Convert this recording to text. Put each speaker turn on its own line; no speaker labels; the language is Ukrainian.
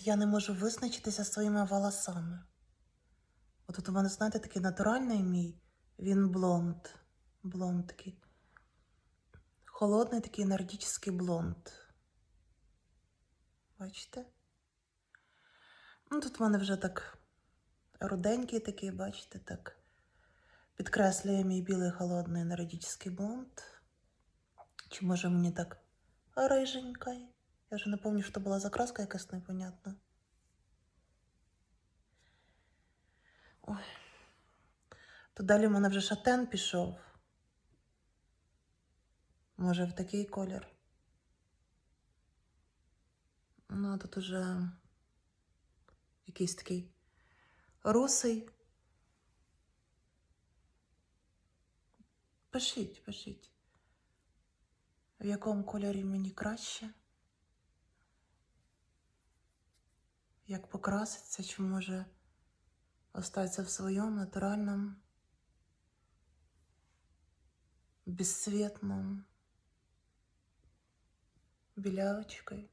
Я не можу визначитися своїми волосами. От тут у мене, знаєте, такий натуральний мій, він блонд. Блонд такий. Холодний такий нордічний блонд. Бачите? Ну, тут в мене вже так руденький такий, бачите, так. Підкреслює мій білий холодний нордічний блонд. Чи може мені так рыженькой? Я вже не пам'ятаю, що була за краска якась непонятна. Ой. То далі в мене вже шатен пішов. Може, в такий колір. Ну, а тут уже якийсь такий русий. Пишіть, пишіть. В якому кольорі мені краще? Як покраситься, чи може остатися в своєму натуральному, безцветном, білявочкой.